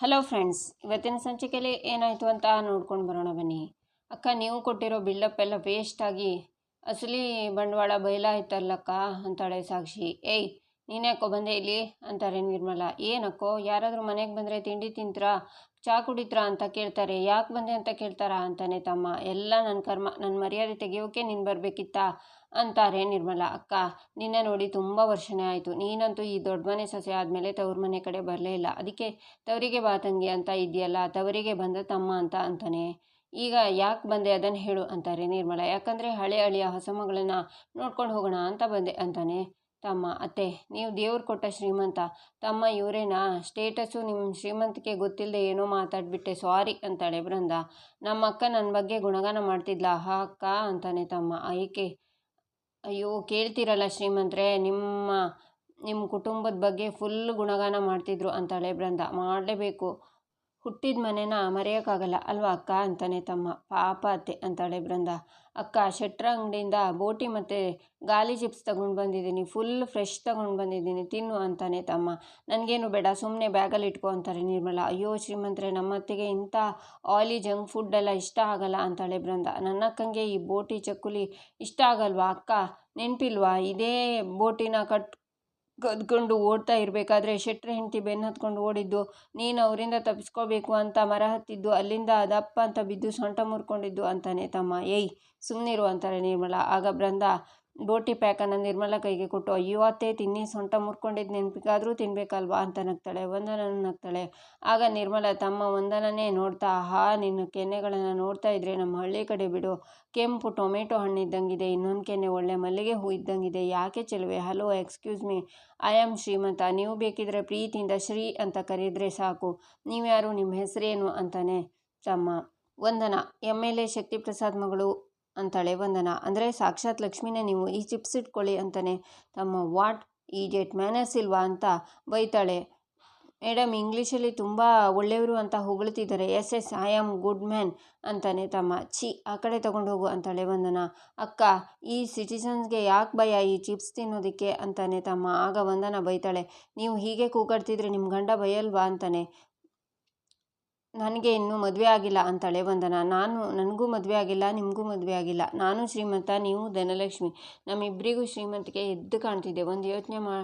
Hello friends ಇವತ್ತಿನ ಸಂಚಿಕೆಯಲ್ಲಿ ಏನಾಯಿತು ಅಂತ ನೋಡ್ಕೊಂಡು ಬರೋಣ ಬನ್ನಿ. ಅಕ್ಕ, ನೀವು ಕೊಟ್ಟಿರೋ ಬಿಲ್ಡಪ್ ಎಲ್ಲ ಆಗಿ, ಅಸಲಿ ಬಂಡವಾಳ ಬಯಲಾಯ್ತಲ್ಲಕ್ಕ ಅಂತಾಳೆ ಸಾಕ್ಷಿ. ಏಯ್ ನೀನ್ಯಾಕೋ ಬಂದೆ ಇಲ್ಲಿ? ಅಂತಾರೆ ನಿರ್ಮಲ. ಏನಕ್ಕೋ? ಯಾರಾದರೂ ಮನೆಗೆ ಬಂದರೆ ತಿಂಡಿ ತಿಂತ್ರಾ? ಚಾ ಕುಡಿತ್ರಾ ಅಂತ ಕೇಳ್ತಾರೆ. ಯಾಕೆ ಬಂದೆ ಅಂತ ಕೇಳ್ತಾರಾ? ಅಂತಾನೆ ತಮ್ಮ. ಎಲ್ಲ ನನ್ನ ಕರ್ಮ ನನ್ನ ಮರ್ಯಾದೆ ತೆಗೆಯೋಕೆ ನೀನು ಬರಬೇಕಿತ್ತಾ? ಅಂತಾರೆ ನಿರ್ಮಲ. ಅಕ್ಕ, ನಿನ್ನೆ ನೋಡಿ ತುಂಬ ವರ್ಷನೇ ಆಯಿತು. ನೀನಂತೂ ಈ ದೊಡ್ಡ ಮನೆ ಸೊಸೆ ಆದಮೇಲೆ ತವ್ರ ಮನೆ ಕಡೆ ಬರಲೇ ಇಲ್ಲ. ಅದಕ್ಕೆ ತವರಿಗೆ ಬಾ ತಂಗಿ ಅಂತ ಇದೆಯಲ್ಲ ತವರಿಗೆ ಬಂದ ತಮ್ಮ ಅಂತ ಅಂತಾನೆ. ಈಗ ಯಾಕೆ ಬಂದೆ ಅದನ್ನು ಹೇಳು, ಅಂತಾರೆ ನಿರ್ಮಲ. ಯಾಕಂದರೆ ಹಳೆ ಹಳೆಯ ಹೊಸ ಮಗಳನ್ನು ನೋಡ್ಕೊಂಡು ಹೋಗೋಣ ಅಂತ ಬಂದೆ, ಅಂತಾನೆ. ತಮ್ಮ ಅತ್ತೆ, ನೀವು ದೇವ್ರು ಕೊಟ್ಟ ಶ್ರೀಮಂತ. ತಮ್ಮ ಇವರೇನಾ? ಸ್ಟೇಟಸ್ಸು ನಿಮ್ಮ ಶ್ರೀಮಂತಿಕೆ ಗೊತ್ತಿಲ್ಲದೆ ಏನೋ ಮಾತಾಡ್ಬಿಟ್ಟೆ, ಸಾರಿ ಅಂತಾಳೆ ಬೃಂದ ನಮ್ಮ ಅಕ್ಕ ನನ್ನ ಬಗ್ಗೆ ಗುಣಗಾನ ಮಾಡ್ತಿದ್ಲ? ಹಾ ಅಕ್ಕ ಅಂತಾನೆ ತಮ್ಮ. ಏಕೆ ಅಯ್ಯೋ, ಕೇಳ್ತೀರಲ್ಲ ಶ್ರೀಮಂತರೇ, ನಿಮ್ಮ ನಿಮ್ಮ ಕುಟುಂಬದ ಬಗ್ಗೆ ಫುಲ್ ಗುಣಗಾನ ಮಾಡ್ತಿದ್ರು ಅಂತಾಳೆ ಬೃಂದ ಮಾಡಲೇಬೇಕು. ಹುಟ್ಟಿದ ಮನೆನ ಮರೆಯೋಕ್ಕಾಗಲ್ಲ. ಅಲ್ವಾ ಅಕ್ಕ? ಅಂತಾನೆ ತಮ್ಮ. ಪಾಪ ಅತ್ತೆ ಅಂತಾಳೆ ಬೃಂದ. ಅಕ್ಕ, ಶೆಟ್ರ ಅಂಗಡಿಯಿಂದ ಬೋಟಿ ಮತ್ತು ಗಾಲಿ ಚಿಪ್ಸ್ ತಗೊಂಡು ಬಂದಿದ್ದೀನಿ. ಫುಲ್ ಫ್ರೆಶ್ ತಗೊಂಡು ಬಂದಿದ್ದೀನಿ. ತಿನ್ನು ಅಂತಾನೆ ತಮ್ಮ. ನನಗೇನು ಬೇಡ. ಸುಮ್ಮನೆ ಬ್ಯಾಗಲ್ಲಿ ಇಟ್ಕೊ ಅಂತಾರೆ ನಿರ್ಮಲ. ಅಯ್ಯೋ ಶ್ರೀಮಂತರೆ, ನಮ್ಮತ್ತಿಗೆ ಇಂಥ ಆಯಿಲಿ ಜಂಕ್ ಫುಡ್ ಎಲ್ಲ ಇಷ್ಟ ಆಗಲ್ಲ ಅಂತಾಳೆ ಬೃಂದ. ನನ್ನ ಅಕ್ಕಂಗೆ ಈ ಬೋಟಿ ಚಕ್ಕುಲಿ ಇಷ್ಟ ಆಗಲ್ವಾ ಅಕ್ಕ? ನೆನಪಿಲ್ವಾ? ಇದೇ ಬೋಟಿನ ಕಟ್ ಕದ್ಕೊಂಡು ಓಡ್ತಾ ಇರಬೇಕಾದ್ರೆ ಶೆಟ್ರ ಹೆಂಡತಿ ಬೆನ್ನು ಹತ್ಕೊಂಡು ಓಡಿದ್ದು, ನೀನು ಅವರಿಂದ ತಪ್ಪಿಸ್ಕೋಬೇಕು ಅಂತ ಮರ ಹತ್ತಿದ್ದು, ಅಲ್ಲಿಂದ ಅದಪ್ಪ ಅಂತ ಬಿದ್ದು ಸೊಂಟ ಮುರ್ಕೊಂಡಿದ್ದು ಅಂತಾನೆ ತಮ್ಮ. ಏಯ್ ಸುಮ್ಮನಿರು ಅಂತಾರೆ ನಿರ್ಮಲ. ಆಗ ಬೃಂದ ಬೋಟಿ ಪ್ಯಾಕನ್ನು ನಿರ್ಮಲ ಕೈಗೆ ಕೊಟ್ಟು, ಅಯ್ಯೋ ಅತ್ತೆ, ತಿನ್ನಿ, ಸೊಂಟ ಮುರ್ಕೊಂಡಿದ್ದು ನೆನಪಿಗಾದರೂ ತಿನ್ಬೇಕಲ್ವಾ? ಅಂತ ನಗ್ತಾಳೆ, ವಂದನನ ನಗ್ತಾಳೆ. ಆಗ ನಿರ್ಮಲ ತಮ್ಮ ವಂದನನೇ ನೋಡ್ತಾ, ಆಹಾ, ನಿನ್ನ ಕೆನ್ನೆಗಳನ್ನು ನೋಡ್ತಾ ಇದ್ರೆ ನಮ್ಮ ಹಳ್ಳಿ ಕಡೆ ಬಿಡು. ಕೆಂಪು ಟೊಮೆಟೊ ಹಣ್ಣು ಇದ್ದಂಗಿದೆ ಇನ್ನೊಂದು ಕೆನ್ನೆ ಒಳ್ಳೆ ಮಲ್ಲಿಗೆ ಹೂ ಇದ್ದಂಗಿದೆ. ಯಾಕೆ ಚೆಲುವೆ? Hello, excuse me. I am ಶ್ರೀಮಂತ. ನೀವು ಬೇಕಿದ್ರೆ ಪ್ರೀತಿಯಿಂದ ಶ್ರೀ ಅಂತ ಕರೆದರೆ ಸಾಕು. ನೀವ್ಯಾರು? ನಿಮ್ಮ ಹೆಸರೇನು? ಅಂತಾನೆ ತಮ್ಮ Vandana. M L A Shaktiprasad ಮಗಳು ಅಂತಾಳೆ ವಂದನ ಅಂದರೆ ಸಾಕ್ಷಾತ್ ಲಕ್ಷ್ಮಿನೇ, ನೀವು ಈ ಚಿಪ್ಸ್ ಇಟ್ಕೊಳ್ಳಿ ಅಂತಾನೆ ತಮ್ಮ ವಾಟ್ ಈ ಡೇಟ್ ಮ್ಯಾನರ್ಸ್ ಇಲ್ವಾ ಅಂತ ಬೈತಾಳೆ. ಮೇಡಮ್ ಇಂಗ್ಲೀಷಲ್ಲಿ ತುಂಬ ಒಳ್ಳೆಯವರು ಅಂತ ಹೊಗಳ್ತಿದ್ದಾರೆ. Yes yes, I am good man ಅಂತಾನೆ ತಮ್ಮ. ಛಿ, ಆ ಕಡೆ ತಗೊಂಡು ಹೋಗು ಅಂತಾಳೆ ವಂದನ ಅಕ್ಕ, ಈ ಸಿಟಿಸನ್ಸ್ಗೆ ಯಾಕೆ ಭಯ ಈ ಚಿಪ್ಸ್ ತಿನ್ನೋದಕ್ಕೆ ಅಂತಾನೆ ತಮ್ಮ. ಆಗ ವಂದನ ಬೈತಾಳೆ. ನೀವು ಹೀಗೆ ಕೂಗಾಡ್ತಿದ್ರೆ ನಿಮ್ಮ ಗಂಡ ಬಯಲ್ವಾ ಅಂತಾನೆ. ನನಗೆ ಇನ್ನೂ ಮದುವೆ ಆಗಿಲ್ಲ ಅಂತಾಳೆ ವಂದನ. ನಾನು, ನನಗೂ ಮದುವೆ ಆಗಿಲ್ಲ, ನಿಮಗೂ ಮದುವೆ ಆಗಿಲ್ಲ. ನಾನು ಶ್ರೀಮಂತ, ನೀವು ಧನಲಕ್ಷ್ಮಿ. ನಮ್ಮಿಬ್ಬರಿಗೂ ಶ್ರೀಮಂತಿಕೆ ಎದ್ದು ಕಾಣ್ತಿದೆ. ಒಂದು ಯೋಚನೆ ಮಾ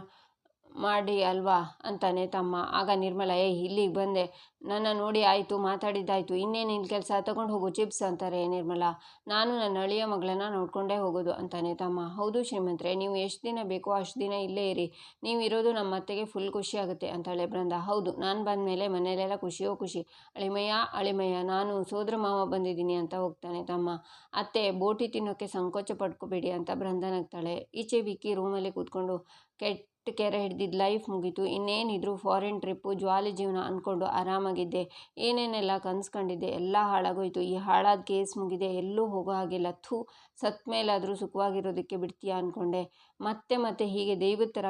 ಮಾಡಿ ಅಲ್ವಾ? ಅಂತಾನೆ ತಮ್ಮ. ಆಗ ನಿರ್ಮಲ, ಏಯ್, ಇಲ್ಲಿಗೆ ಬಂದೆ. ನನ್ನ ನೋಡಿ ಆಯಿತು, ಮಾತಾಡಿದ್ದಾಯಿತು. ಇನ್ನೇನು ಇಲ್ಲಿ ಕೆಲಸ? ತಗೊಂಡು ಹೋಗು, ಚಿಪ್ಸ್ ಅಂತಾರೆ ನಿರ್ಮಲ. ನಾನು ನನ್ನ ಅಳಿಯ ಮಗಳನ್ನ ನೋಡಿಕೊಂಡೇ ಹೋಗೋದು ಅಂತಾನೆ ತಮ್ಮ. ಹೌದು ಶ್ರೀಮಂತರೆ, ನೀವು ಎಷ್ಟು ದಿನ ಬೇಕೋ ಅಷ್ಟು ದಿನ ಇಲ್ಲೇ ಇರಿ. ನೀವು ಇರೋದು ನಮ್ಮ ಅತ್ತೆಗೆ ಫುಲ್ ಖುಷಿ ಆಗುತ್ತೆ ಅಂತಾಳೆ ಬೃಂದ. ಹೌದು, ನಾನು ಬಂದ ಮೇಲೆ ಮನೇಲೆಲ್ಲ ಖುಷಿಯೋ ಖುಷಿ. ಅಳಿಮಯ್ಯ ಅಳಿಮಯ್ಯ, ನಾನು ಸೋದರ ಮಾವ ಬಂದಿದ್ದೀನಿ ಅಂತ ಹೋಗ್ತಾನೆ ತಮ್ಮ. ಅತ್ತೆ, ಬೋಟಿ ತಿನ್ನೋಕ್ಕೆ ಸಂಕೋಚ ಪಡ್ಕೋಬೇಡಿ ಅಂತ ಬೃಂದ ನಗ್ತಾಳೆ. ಈಚೆ ಬಿಕ್ಕಿ ರೂಮಲ್ಲಿ ಕೂತ್ಕೊಂಡು ಕೆಟ್ಟ ಕೆರೆ ಹಿಡ್ದಿದ್ದು ಲೈಫ್ ಮುಗೀತು. ಇನ್ನೇನಿದ್ರು ಫಾರಿನ್ ಟ್ರಿಪ್ಪು ಜ್ವಾಲಿ ಜೀವನ ಅಂದ್ಕೊಂಡು ಆರಾಮಾಗಿದ್ದೆ. ಏನೇನೆಲ್ಲ ಕನ್ಸ್ಕೊಂಡಿದ್ದೆ, ಎಲ್ಲ ಹಾಳಾಗೋಯ್ತು. ಈ ಹಾಳಾದ ಕೇಸ್ ಮುಗಿದೆ, ಎಲ್ಲೂ ಹೋಗೋ ಹಾಗಿಲ್ಲ. ಥೂ ಸತ್ ಮೇಲಾದರೂ ಸುಖವಾಗಿರೋದಕ್ಕೆ ಬಿಡ್ತೀಯಾ ಅಂದ್ಕೊಂಡೆ ಮತ್ತೆ ಮತ್ತೆ ಹೀಗೆ ದೈವದ ಥರ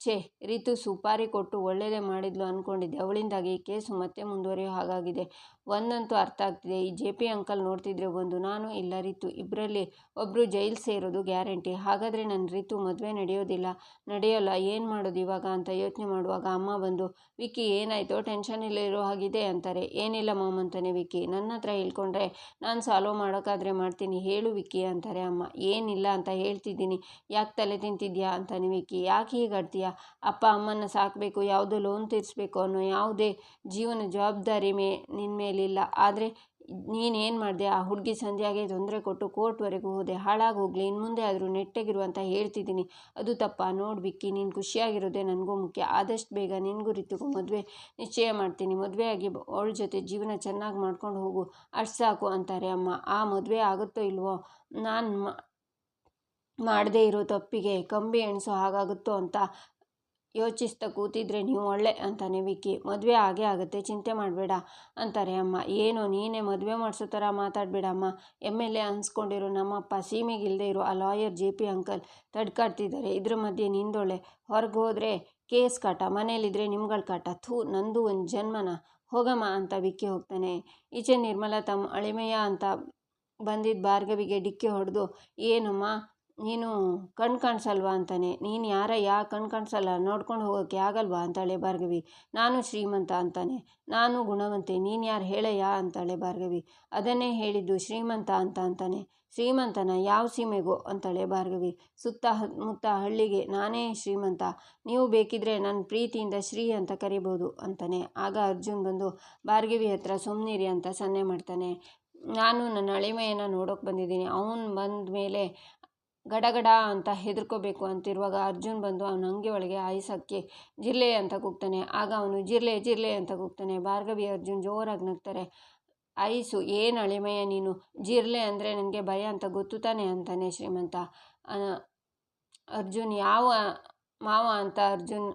ಛೇ, ರಿತು ಸುಪಾರಿ ಕೊಟ್ಟು ಒಳ್ಳೆಯದೇ ಮಾಡಿದ್ಲು ಅಂದ್ಕೊಂಡಿದ್ದೆ ಅವಳಿಂದಾಗಿ ಈ ಕೇಸು ಮತ್ತೆ ಮುಂದುವರಿಯೋ ಹಾಗಾಗಿದೆ. ಒಂದಂತೂ ಅರ್ಥ ಆಗ್ತಿದೆ. ಈ ಜೆ ಪಿ ಅಂಕಲ್ ನೋಡ್ತಿದ್ರೆ ಒಂದು ನಾನು ಇಲ್ಲ ರಿತು. ಇಬ್ಬರಲ್ಲಿ ಒಬ್ಬರು ಜೈಲು ಸೇರೋದು ಗ್ಯಾರಂಟಿ. ಹಾಗಾದರೆ ನನ್ನ ರಿತು ಮದುವೆ ನಡೆಯೋದಿಲ್ಲ. ನಡೆಯೋಲ್ಲ, ಏನು ಮಾಡೋದು ಇವಾಗ ಅಂತ ಯೋಚನೆ ಮಾಡುವಾಗ ಅಮ್ಮ ಬಂದು, ವಿಕ್ಕಿ, ಏನಾಯಿತೋ? ಟೆನ್ಷನ್ ಇರೋ ಹಾಗಿದೆ ಅಂತಾರೆ. ಏನಿಲ್ಲ ಮಾಮ್ ಅಂತಾನೆ ವಿಕ್ಕಿ. ನನ್ನ ಹತ್ರ ಹೇಳ್ಕೊಂಡ್ರೆ ನಾನು ಸಾಲ್ವ್ ಮಾಡೋಕ್ಕಾದರೆ ಮಾಡ್ತೀನಿ. ಹೇಳು ವಿಕ್ಕಿ ಅಂತಾರೆ ಅಮ್ಮ. ಏನಿಲ್ಲ ಅಂತ ಹೇಳ್ತಿದ್ದೀನಿ. ಯಾಕೆ ತಲೆ ತಿಂತಿದ್ಯಾ? ಅಂತಾನೆ ವಿಕ್ಕಿ. ಯಾಕೆ ಹೀಗೆ ಆಡ್ತೀಯಾ ಅಪ್ಪ ಅಮ್ಮನ ಸಾಕಬೇಕು, ಯಾವುದೋ ಲೋನ್ ತೀರಿಸ್ಬೇಕು ಅನ್ನೋ ಯಾವುದೇ ಜೀವನ ಜವಾಬ್ದಾರಿ ಮೇ ನಿನ್ನ ಮೇಲಿಲ್ಲ. ಆದರೆ ನೀನೇನು ಮಾಡಿದೆ? ಆ ಹುಡುಗಿ ಸಂಧ್ಯಾಗೆ ತೊಂದರೆ ಕೊಟ್ಟು ಕೋರ್ಟ್ವರೆಗೂ ಹೋದೆ. ಹಾಳಾಗಿ ಹೋಗಲಿ ಇನ್ನು ಮುಂದೆ ಆದರೂ ನೆಟ್ಟಗಿರು ಅಂತ ಹೇಳ್ತಿದ್ದೀನಿ. ಅದು ತಪ್ಪ. ನೋಡಿ ಬಿಕ್ಕಿ, ನೀನು ಖುಷಿಯಾಗಿರೋದೇ ನನಗೂ ಮುಖ್ಯ. ಆದಷ್ಟು ಬೇಗ ನಿನಗೂ ರೀತಿಗೂ ಮದುವೆ ನಿಶ್ಚಯ ಮಾಡ್ತೀನಿ. ಮದುವೆಯಾಗಿ ಅವಳ ಜೊತೆ ಜೀವನ ಚೆನ್ನಾಗಿ ಮಾಡ್ಕೊಂಡು ಹೋಗು. ಅಷ್ಟು ಸಾಕು ಅಂತಾರೆ ಅಮ್ಮ. ಆ ಮದುವೆ ಆಗುತ್ತೋ ಇಲ್ವೋ? ನಾನು ಮಾಡದೇ ಇರೋ ತಪ್ಪಿಗೆ ಕಂಬಿ ಎಣಿಸೋ ಹಾಗಾಗುತ್ತೋ ಅಂತ ಯೋಚಿಸ್ತಾ ಕೂತಿದ್ರೆ ನೀವು ಒಳ್ಳೆ ಅಂತಾನೆ ವಿಕ್ಕಿ. ಮದುವೆ ಆಗೇ ಆಗುತ್ತೆ, ಚಿಂತೆ ಮಾಡಬೇಡ ಅಂತಾರೆ ಅಮ್ಮ. ಏನು, ನೀನೇ ಮದುವೆ ಮಾಡಿಸೋ ಥರ ಮಾತಾಡಬೇಡಮ್ಮ ಎಂ ಎಲ್ ಎ ಅನ್ಸ್ಕೊಂಡಿರೋ ನಮ್ಮಪ್ಪ ಸೀಮೆಗಿಲ್ಲದೆ ಇರೋ ಆ ಲಾಯರ್ ಜೆ ಪಿ ಅಂಕಲ್ ತಡ್ಕಾಡ್ತಿದ್ದಾರೆ. ಇದ್ರ ಮಧ್ಯೆ ನಿಂದೊಳ್ಳೆ ಹೊರಗೆ ಹೋದರೆ ಕೇಸ್ ಕಾಟ, ಮನೇಲಿದ್ರೆ ನಿಮ್ಗಳ ಕಾಟ. ಥೂ, ನಂದು ಒಂದು ಜನ್ಮನ. ಹೋಗಮ್ಮ ಅಂತ ವಿಕ್ಕಿ ಹೋಗ್ತಾನೆ. ಈಚೆ ನಿರ್ಮಲಾ ತಮ್ಮ ಅಳಿಮೆಯ ಅಂತ ಬಂದಿದ್ದ ಭಾರ್ಗವಿಗೆ ಡಿಕ್ಕಿ ಹೊಡೆದು, ಏನಮ್ಮ? ನೀನು ಕಣ್ಣು ಕಾಣಿಸಲ್ವಾ ಅಂತಾನೆ. ನೀನು ಯಾರಯ್ಯ ಕಣ್ಣು ಕಾಣಿಸಲ್ಲ, ನೋಡ್ಕೊಂಡು ಹೋಗೋಕ್ಕೆ ಆಗಲ್ವಾ ಅಂತಾಳೆ ಭಾರ್ಗವಿ. ನಾನು ಶ್ರೀಮಂತ ಅಂತಾನೆ. ನಾನು ಗುಣವಂತೆ, ನೀನು ಯಾರು ಹೇಳಯ್ಯ ಅಂತಾಳೆ ಭಾರ್ಗವಿ. ಅದನ್ನೇ ಹೇಳಿದ್ದು ಶ್ರೀಮಂತ ಅಂತ ಅಂತಾನೆ. ಶ್ರೀಮಂತನ ಯಾವ ಸೀಮೆಗೋ ಅಂತಾಳೆ ಭಾರ್ಗವಿ. ಸುತ್ತ ಮುತ್ತ ಹಳ್ಳಿಗೆ ನಾನೇ ಶ್ರೀಮಂತ. ನೀವು ಬೇಕಿದ್ರೆ ನನ್ನ ಪ್ರೀತಿಯಿಂದ ಶ್ರೀ ಅಂತ ಕರಿಬೋದು ಅಂತಾನೆ. ಆಗ ಅರ್ಜುನ್ ಬಂದು, ಭಾರ್ಗವಿ ಹತ್ರ ಸುಮ್ಮನಿರಿ ಅಂತ ಸನ್ನೆ ಮಾಡ್ತಾನೆ. ನಾನು ನನ್ನ ಅಳಿಮೆಯನ್ನು ನೋಡೋಕೆ ಬಂದಿದ್ದೀನಿ. ಅವನು ಬಂದ ಮೇಲೆ ಗಡಗಡ ಅಂತ ಹೆದರ್ಕೋಬೇಕು ಅಂತಿರುವಾಗ ಅರ್ಜುನ್ ಬಂದು ಅವನ ಅಂಗಿ ಒಳಗೆ ಆಯಿಸಕ್ಕೆ ಜಿರ್ಲೆ ಅಂತ ಕೂಗ್ತಾನೆ. ಆಗ ಅವನು ಜಿರ್ಲೆ ಜಿರ್ಲೆ ಅಂತ ಕೂಗ್ತಾನೆ. ಭಾರ್ಗವಿ, ಅರ್ಜುನ್ ಜೋರಾಗಿ ನಗ್ತಾರೆ. ಐಸು ಏನು ಅಳಿಮಯ್ಯ ನೀನು? ಜಿರ್ಲೆ ಅಂದರೆ ನನಗೆ ಭಯ ಅಂತ ಗೊತ್ತು ತಾನೆ ಅಂತಾನೆ ಶ್ರೀಮಂತ. ಅರ್ಜುನ್ ಯಾವ ಮಾವ ಅಂತ ಅರ್ಜುನ್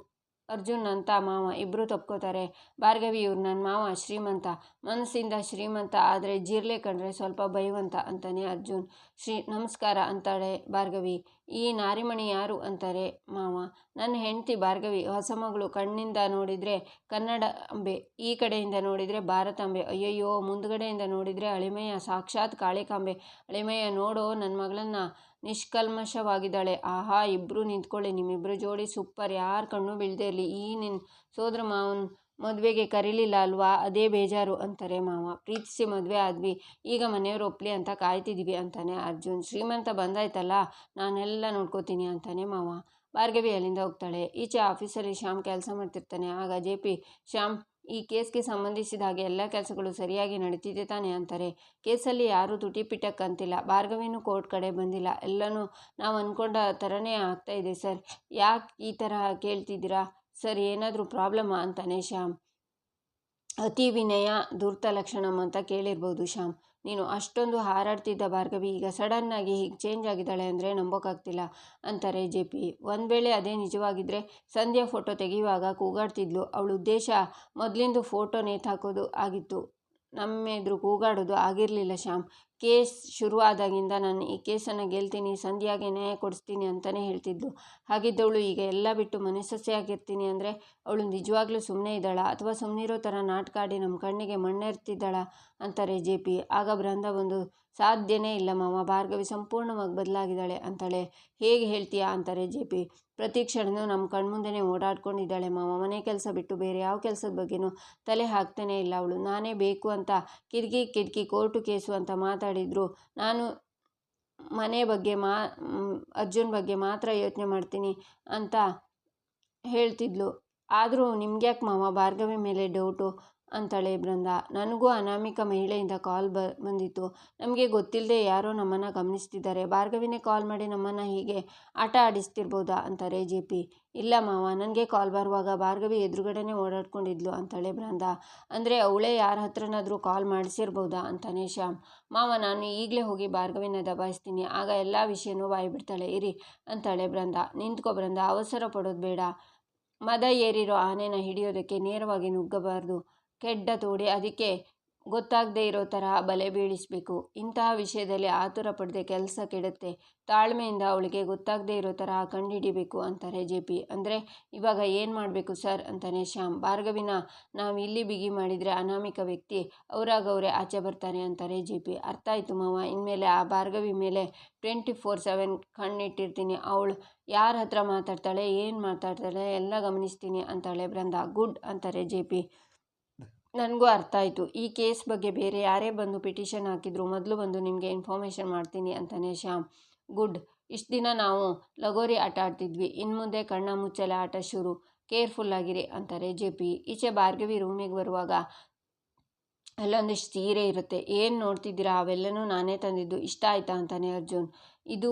ಅರ್ಜುನ್ ಅಂತ ಮಾವ ಇಬ್ಬರು ತಪ್ಕೋತಾರೆ. ಭಾರ್ಗವಿ ಇವ್ರು ನನ್ನ ಮಾವ ಶ್ರೀಮಂತ. ಮನಸ್ಸಿಂದ ಶ್ರೀಮಂತ ಆದರೆ ಜೀರ್ಲೆ ಕಂಡ್ರೆ ಸ್ವಲ್ಪ ಭಯವಂತ ಅಂತಾನೆ ಅರ್ಜುನ್. ಶ್ರೀ, ನಮಸ್ಕಾರ ಅಂತಾಳೆ ಭಾರ್ಗವಿ. ಈ ನಾರಿಮಣಿ ಯಾರು ಅಂತಾರೆ? ಮಾವ. ನನ್ನ ಹೆಂಡತಿ ಭಾರ್ಗವಿ, ಹೊಸ ಮಗಳು ಕಣ್ಣಿಂದ ನೋಡಿದರೆ ಕನ್ನಡ ಅಂಬೆ, ಈ ಕಡೆಯಿಂದ ನೋಡಿದರೆ ಭಾರತಾಂಬೆ ಅಯ್ಯಯ್ಯೋ, ಮುಂದ್ಗಡೆಯಿಂದ ನೋಡಿದರೆ ಅಳಿಮೆಯ, ಸಾಕ್ಷಾತ್ ಕಾಳಿಕಾಂಬೆ ಅಳಿಮೆಯ ನೋಡೋ ನನ್ನ ಮಗಳನ್ನು ನಿಷ್ಕಲ್ಮಶವಾಗಿದ್ದಾಳೆ. ಆಹಾ ಇಬ್ಬರು ನಿಂತ್ಕೊಳ್ಳಿ ನಿಮ್ಮಿಬ್ಬರು ಜೋಡಿ ಸೂಪರ್. ಯಾರ ಕಣ್ಣು ಬೀಳದೆ ಇರಲಿ. ಈ ನಿನ್ನ ಸೋದರ ಮಾವನ ಮದುವೆಗೆ ಕರೀಲಿಲ್ಲ ಅಲ್ವಾ? ಅದೇ ಬೇಜಾರು ಅಂತಾರೆ ಮಾವ. ಪ್ರೀತಿಸಿ ಮದುವೆ ಆದ್ವಿ. ಈಗ ಮನೆಯವರು ಒಪ್ಲಿ ಅಂತ ಕಾಯ್ತಿದ್ದೀವಿ ಅಂತಾನೆ ಅರ್ಜುನ್. ಶ್ರೀಮಂತ ಬಂದಾಯ್ತಲ್ಲ? ನಾನೆಲ್ಲ ನೋಡ್ಕೋತೀನಿ ಅಂತಾನೆ ಮಾವ. ಭಾರ್ಗವಿ ಅಲ್ಲಿಂದ ಹೋಗ್ತಾಳೆ. ಈಚೆ ಆಫೀಸಲ್ಲಿ ಶ್ಯಾಮ್ ಕೆಲಸ ಮಾಡ್ತಿರ್ತಾನೆ. ಆಗ ಜೆ ಪಿ, ಶ್ಯಾಮ್, ಈ ಕೇಸ್ಗೆ ಸಂಬಂಧಿಸಿದ ಹಾಗೆ ಎಲ್ಲ ಕೆಲಸಗಳು ಸರಿಯಾಗಿ ನಡೀತಿದೆ ತಾನೆ ಅಂತಾರೆ. ಕೇಸಲ್ಲಿ ಯಾರೂ ತುಟಿ ಪಿಟಕ್ಕಂತಿಲ್ಲ ಭಾರ್ಗವಿನೂ ಕೋರ್ಟ್ ಕಡೆ ಬಂದಿಲ್ಲ. ಎಲ್ಲನೂ ನಾವು ಅಂದ್ಕೊಂಡ ಥರನೇ ಆಗ್ತಾ ಇದೆ ಸರ್. ಯಾಕೆ ಈ ಥರ ಕೇಳ್ತಿದ್ದೀರಾ? ಸರ್, ಏನಾದರೂ ಪ್ರಾಬ್ಲಮ್ಮಾ ಅಂತಾನೆ ಶ್ಯಾಮ್. ಅತಿ ವಿನಯ ದುರ್ತ ಲಕ್ಷಣಂ ಅಂತ ಕೇಳಿರ್ಬೋದು ಶ್ಯಾಮ್. ನೀನು ಅಷ್ಟೊಂದು ಹಾರಾಡ್ತಿದ್ದ ಭಾರ್ಗವಿ, ಈಗ ಸಡನ್ನಾಗಿ ಹೀಗೆ ಚೇಂಜ್ ಆಗಿದ್ದಾಳೆ ಅಂದರೆ ನಂಬೋಕ್ಕಾಗ್ತಿಲ್ಲ ಅಂತಾರೆ ಜೆ ಪಿ. ಒಂದು ವೇಳೆ ಅದೇ ನಿಜವಾಗಿದ್ದರೆ ಸಂಧ್ಯಾ ಫೋಟೋ ತೆಗೆಯುವಾಗ ಕೂಗಾಡ್ತಿದ್ಲು. ಅವಳು ಉದ್ದೇಶ ಮೊದಲಿಂದು ಫೋಟೋ ನೇತಾಕೋದು ಆಗಿತ್ತು. ನಮ್ಮೆದುರು ಕೂಗಾಡೋದು ಆಗಿರಲಿಲ್ಲ ಶ್ಯಾಮ್. ಕೇಸ್ ಶುರುವಾದಾಗಿಂದ ನಾನು ಈ ಕೇಸನ್ನು ಗೆಲ್ತೀನಿ, ಸಂಧ್ಯಾಗೆ ನ್ಯಾಯ ಕೊಡಿಸ್ತೀನಿ ಅಂತಲೇ ಹೇಳ್ತಿದ್ಲು. ಹಾಗಿದ್ದವಳು ಈಗ ಎಲ್ಲ ಬಿಟ್ಟು ಮನೆಸೊಸೆಯಾಗಿರ್ತೀನಿ ಅಂದರೆ ಅವಳು ನಿಜವಾಗ್ಲೂ ಸುಮ್ಮನೆ ಇದ್ದಾಳ? ಅಥವಾ ಸುಮ್ಮನಿರೋ ಥರ ನಾಟಕಾಡಿ ನಮ್ಮ ಕಣ್ಣಿಗೆ ಮಣ್ಣೆರ್ತಿದ್ದಾಳ? ಅಂತಾರೆ ಜೆ ಪಿ. ಆಗ ಬೃಂದ ಬಂದು ಸಾಧ್ಯನೇ ಇಲ್ಲ ಮಾವ, ಭಾರ್ಗವಿ ಸಂಪೂರ್ಣವಾಗಿ ಬದಲಾಗಿದ್ದಾಳೆ ಅಂತಾಳೆ. ಹೇಗೆ ಹೇಳ್ತೀಯಾ ಅಂತಾರೆ ಜೆ ಪಿ. ಪ್ರತಿ ಕ್ಷಣನೂ ನಮ್ಮ ಕಣ್ಮುಂದೆ ಓಡಾಡ್ಕೊಂಡಿದ್ದಾಳೆ ಮಾವ. ಮನೆ ಕೆಲಸ ಬಿಟ್ಟು ಬೇರೆ ಯಾವ ಕೆಲಸದ ಬಗ್ಗೆನೂ ತಲೆ ಹಾಕ್ತಾನೇ ಇಲ್ಲ ಅವಳು. ನಾನೇ ಬೇಕು ಅಂತ ಕಿಟಕಿ ಕಿಟಕಿ, ಕೋರ್ಟು ಕೇಸು ಅಂತ ಮಾತಾಡಿದ್ರು. ನಾನು ಮನೆ ಬಗ್ಗೆ ಮಾ ಅರ್ಜುನ್ ಬಗ್ಗೆ ಮಾತ್ರ ಯೋಚನೆ ಮಾಡ್ತೀನಿ ಅಂತ ಹೇಳ್ತಿದ್ಲು. ಆದರೂ ನಿಮ್ಗ್ಯಾಕೆ ಮಾವ, ಭಾರ್ಗವಿ ಮೇಲೆ ಡೌಟು ಅಂತಾಳೆ ಬೃಂದ. ನನಗೂ ಅನಾಮಿಕ ಮಹಿಳೆಯಿಂದ ಕಾಲ್ ಬ, ಬಂದಿತ್ತು. ನಮಗೆ ಗೊತ್ತಿಲ್ಲದೆ ಯಾರೋ ನಮ್ಮನ್ನು ಗಮನಿಸ್ತಿದ್ದಾರೆ. ಭಾರ್ಗವಿನೇ ಕಾಲ್ ಮಾಡಿ ನಮ್ಮನ್ನು ಹೀಗೆ ಆಟ ಆಡಿಸ್ತಿರ್ಬೋದಾ ಅಂತಾರೆ ಜೆ ಪಿ. ಇಲ್ಲ ಮಾವ, ನನಗೆ ಕಾಲ್ ಬರುವಾಗ ಭಾರ್ಗವಿ ಎದುರುಗಡೆನೇ ಓಡಾಡ್ಕೊಂಡಿದ್ಲು ಅಂತಾಳೆ ಬೃಂದ. ಅಂದರೆ ಅವಳೇ ಯಾರ ಹತ್ರನಾದರೂ ಕಾಲ್ ಮಾಡಿಸಿರ್ಬೋದಾ ಅಂತಾನೆ ಶ್ಯಾಮ್. ಮಾವ, ನಾನು ಈಗಲೇ ಹೋಗಿ ಭಾರ್ಗವಿನ ದಬಾಯಿಸ್ತೀನಿ. ಆಗ ಎಲ್ಲ ವಿಷಯನೂ ಬಾಯ್ಬಿಡ್ತಾಳೆ ಇರಿ ಅಂತಾಳೆ ಬೃಂದ. ನಿಂತ್ಕೊ ಬೃಂದ, ಅವಸರ ಪಡೋದು ಬೇಡ. ಮದ ಏರಿರೋ ಆನೆನ ಹಿಡಿಯೋದಕ್ಕೆ ನೇರವಾಗಿ ನುಗ್ಗಬಾರ್ದು. ಕೆಡ್ಡ ತೋಡಿ ಅದಕ್ಕೆ ಗೊತ್ತಾಗದೇ ಇರೋ ಥರ ಬಲೆ ಬೀಳಿಸಬೇಕು. ಇಂತಹ ವಿಷಯದಲ್ಲಿ ಆತುರ ಪಡದೆ ಕೆಲಸ ಕೆಡುತ್ತೆ. ತಾಳ್ಮೆಯಿಂದ ಅವಳಿಗೆ ಗೊತ್ತಾಗದೇ ಇರೋ ಥರ ಕಂಡುಹಿಡಿಬೇಕು ಅಂತಾರೆ ಜೆ ಪಿ. ಅಂದರೆ, ಇವಾಗ ಏನು ಮಾಡಬೇಕು ಸರ್ ಅಂತಾನೆ ಶ್ಯಾಮ್. ಭಾರ್ಗವಿನ ನಾವು ಇಲ್ಲಿ ಬಿಗಿ ಮಾಡಿದರೆ ಅನಾಮಿಕ ವ್ಯಕ್ತಿ ಅವರಾಗವರೇ ಆಚೆ ಬರ್ತಾರೆ ಅಂತಾರೆ ಜೆ ಪಿ. ಅರ್ಥ ಆಯಿತು ಮಾವ. ಇನ್ಮೇಲೆ ಆ ಭಾರ್ಗವಿ ಮೇಲೆ ಟ್ವೆಂಟಿ ಫೋರ್ ಸೆವೆನ್ ಕಣ್ಣಿಟ್ಟಿರ್ತೀನಿ. ಅವಳು ಯಾರ ಹತ್ರ ಮಾತಾಡ್ತಾಳೆ, ಏನು ಮಾತಾಡ್ತಾಳೆ ಎಲ್ಲ ಗಮನಿಸ್ತೀನಿ ಅಂತಾಳೆ ಬೃಂದ ಗುಡ್ ಅಂತಾರೆ ಜೆ ಪಿ. ನನಗೂ ಅರ್ಥ ಆಯಿತು. ಈ ಕೇಸ್ ಬಗ್ಗೆ ಬೇರೆ ಯಾರೇ ಬಂದು ಪಿಟಿಷನ್ ಹಾಕಿದ್ರು ಮೊದಲು ಬಂದು ನಿಮಗೆ ಇನ್ಫಾರ್ಮೇಷನ್ ಮಾಡ್ತೀನಿ ಅಂತಾನೆ ಶ್ಯಾಮ್. ಗುಡ್. ಇಷ್ಟು ದಿನ ನಾವು ಲಗೋರಿ ಆಟ ಆಡ್ತಿದ್ವಿ. ಇನ್ನು ಮುಂದೆ ಕಣ್ಣ ಮುಚ್ಚಲೆ ಆಟ ಶುರು. ಕೇರ್ಫುಲ್ಲಾಗಿರಿ ಅಂತಾರೆ ಜೆ ಪಿ. ಈಚೆ ಭಾರ್ಗವಿ ರೂಮಿಗೆ ಬರುವಾಗ ಅಲ್ಲೊಂದಿಷ್ಟು ಸೀರೆ ಇರುತ್ತೆ. ಏನು ನೋಡ್ತಿದ್ದೀರಾ? ಅವೆಲ್ಲನೂ ನಾನೇ ತಂದಿದ್ದು. ಇಷ್ಟ ಆಯ್ತಾ? ಅಂತಾನೆ ಅರ್ಜುನ್. ಇದು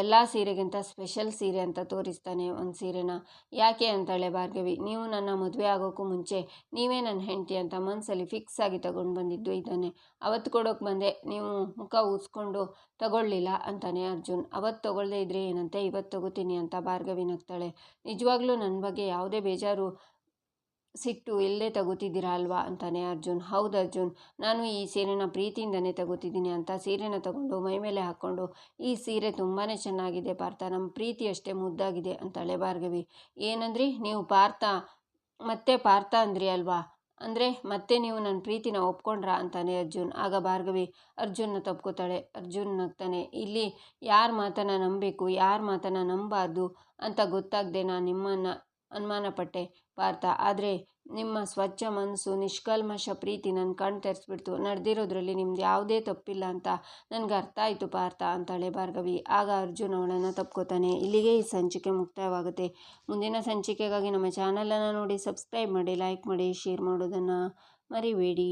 ಎಲ್ಲ ಸೀರೆಗಿಂತ ಸ್ಪೆಷಲ್ ಸೀರೆ ಅಂತ ತೋರಿಸ್ತಾನೆ ಒಂದು ಸೀರೆನ. ಯಾಕೆ ಅಂತಾಳೆ ಭಾರ್ಗವಿ, ನೀವು ನನ್ನ ಮದುವೆ ಆಗೋಕ್ಕೂ ಮುಂಚೆ ನೀವೇ ನನ್ನ ಹೆಂಡತಿ ಅಂತ ಮನಸ್ಸಲ್ಲಿ ಫಿಕ್ಸ್ ಆಗಿ ತಗೊಂಡು ಬಂದಿದ್ದು ಇದನ್ನೇ ಅವತ್ತು ಕೊಡೋಕೆ ಬಂದೆ, ನೀವು ಮುಖ ಊಸ್ಕೊಂಡು ತಗೊಳ್ಳಿಲ್ಲ ಅಂತಾನೆ ಅರ್ಜುನ್. ಅವತ್ತು ತಗೊಳ್ಳದೇ ಇದ್ರೆ ಏನಂತೆ ಇವತ್ತು ತಗೋತೀನಿ ಅಂತ ಭಾರ್ಗವಿ ನಗ್ತಾಳೆ. ನಿಜವಾಗ್ಲೂ ನನ್ನ ಬಗ್ಗೆ ಯಾವುದೇ ಬೇಜಾರು ಸಿಟ್ಟು ಇಲ್ಲೇ ತಗೋತಿದ್ದೀರಾ ಅಲ್ವಾ ಅಂತಾನೆ ಅರ್ಜುನ್. ಹೌದು ಅರ್ಜುನ್, ನಾನು ಈ ಸೀರೆನ ಪ್ರೀತಿಯಿಂದನೇ ತಗೋತಿದ್ದೀನಿ ಅಂತ ಸೀರೆನ ತಗೊಂಡು ಮೈ ಮೇಲೆ ಹಾಕ್ಕೊಂಡು, ಈ ಸೀರೆ ತುಂಬಾ ಚೆನ್ನಾಗಿದೆ ಪಾರ್ಥ ನಮ್ಮ ಪ್ರೀತಿ ಅಷ್ಟೇ ಮುದ್ದಾಗಿದೆ ಅಂತಾಳೆ ಭಾರ್ಗವಿ. ಏನಂದ್ರಿ? ನೀವು ಪಾರ್ಥ, ಮತ್ತೆ ಪಾರ್ಥ ಅಂದ್ರಿ ಅಲ್ವಾ? ಅಂದರೆ ಮತ್ತೆ ನೀವು ನನ್ನ ಪ್ರೀತಿನ ಒಪ್ಕೊಂಡ್ರಾ ಅಂತಾನೆ ಅರ್ಜುನ್. ಆಗ ಭಾರ್ಗವಿ ಅರ್ಜುನ್ನ ತಪ್ಕೋತಾಳೆ. ಅರ್ಜುನ್ ನಗ್ತಾನೆ, ಇಲ್ಲಿ ಯಾರ ಮಾತನ್ನು ನಂಬಬೇಕು, ಯಾರ ಮಾತನ್ನು ನಂಬಾರ್ದು ಅಂತ ಗೊತ್ತಾಗದೆ ನಾನು ನಿಮ್ಮನ್ನು ಅನುಮಾನ ಪಟ್ಟೆ ಪಾರ್ಥ, ಆದರೆ ನಿಮ್ಮ ಸ್ವಚ್ಛ ಮನಸ್ಸು, ನಿಷ್ಕಲ್ಮಶ ಪ್ರೀತಿ ನನ್ನ ಕಣ್ಣು ತೆರೆಸ್ಬಿಡ್ತು. ನಡೆದಿರೋದ್ರಲ್ಲಿ ನಿಮ್ದು ಯಾವುದೇ ತಪ್ಪಿಲ್ಲ ಅಂತ ನನಗೆ ಅರ್ಥ ಆಯಿತು ಪಾರ್ಥ ಅಂತಾಳೆ ಭಾರ್ಗವಿ. ಆಗ ಅರ್ಜುನ್ ಅವಳನ್ನು ತಪ್ಕೋತಾನೆ. ಇಲ್ಲಿಗೆ ಈ ಸಂಚಿಕೆ ಮುಕ್ತಾಯವಾಗುತ್ತೆ ಮುಂದಿನ ಸಂಚಿಕೆಗಾಗಿ ನಮ್ಮ ಚಾನಲನ್ನು ನೋಡಿ ಸಬ್ಸ್ಕ್ರೈಬ್ ಮಾಡಿ, ಲೈಕ್ ಮಾಡಿ, ಶೇರ್ ಮಾಡೋದನ್ನು ಮರಿಬೇಡಿ.